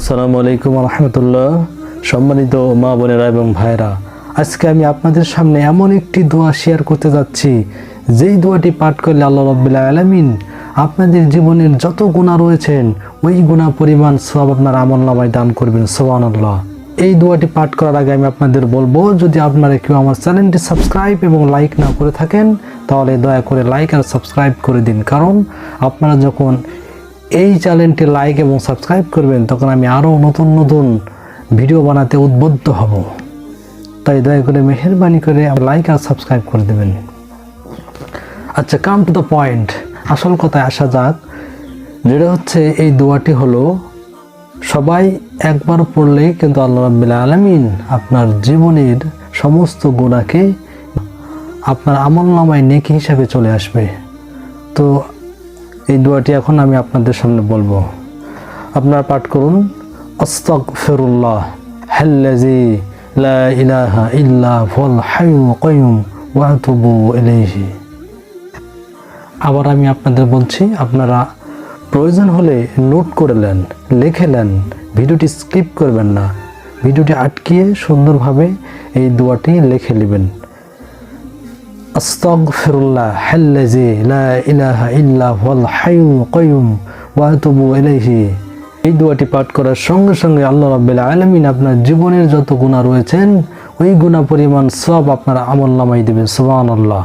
আসসালামু আলাইকুম রহমতুল্লাহ। সম্মানিত মা বোনেরা এবং ভাইরা আজকে আমি আপনাদের সামনে এমন একটি দোয়া শেয়ার করতে যাচ্ছি। যেই দোয়াটি পাঠ করলে আল্লাহ রব্বুল্লাহ আলমিন আপনাদের জীবনের যত গুণা রয়েছেন, ওই গুণা পরিমাণ সব আপনার আমল নামায় দান করবেন সোহান আল্লাহ এই দোয়াটি পাঠ করার আগে আমি আপনাদের বলব, যদি আপনারা কেউ আমার চ্যানেলটি সাবস্ক্রাইব এবং লাইক না করে থাকেন, তাহলে দয়া করে লাইক আর সাবস্ক্রাইব করে দিন। কারণ আপনারা যখন এই চ্যানেলটি লাইক এবং সাবস্ক্রাইব করবেন, তখন আমি আরও নতুন নতুন ভিডিও বানাতে উদ্বুদ্ধ হব। তাই দয়া করে মেহরবানি করে লাইক আর সাবস্ক্রাইব করে দেবেন। আচ্ছা কাম টু দ্য পয়েন্ট আসল কথায় আসা যাক, যেটা হচ্ছে এই দোয়াটি হলো, সবাই একবার পড়লেই কিন্তু আল্লাহ রাব্বুল আলমিন আপনার জীবনের সমস্ত গুণাকে আপনার আমল নামায় নেকি হিসাবে চলে আসবে। তো এই দোয়াটি এখন আমি আপনাদের সামনে বলব। আপনারা পাঠ করুন অস্তক ফেরুল্লাহ হেল্লাজি লা ইলাহা ইল্লা ফল হায়ু কয়ুম ওয়াতুবু ইলাইহি। আবার আমি আপনাদের বলছি, আপনারা প্রয়োজন হলে নোট করে নেন, লিখে নেন, ভিডিওটি স্কিপ করবেন না। ভিডিওটি আটকিয়ে সুন্দরভাবে এই দোয়াটি লিখে নেবেন। আস্তাগফিরুল্লাহ الله الذي لا إله إلا هو الحي القيوم وأتوب إليه এই দোয়াটি পাঠ করার সঙ্গে সঙ্গে আল্লাহ রাব্বুল আলামিন আপনার জীবনের যত গুণা রয়েছেন, ওই গুণা পরিমাণ সব আপনারা আমল নামাই দেবেন, সুবহানাল্লাহ।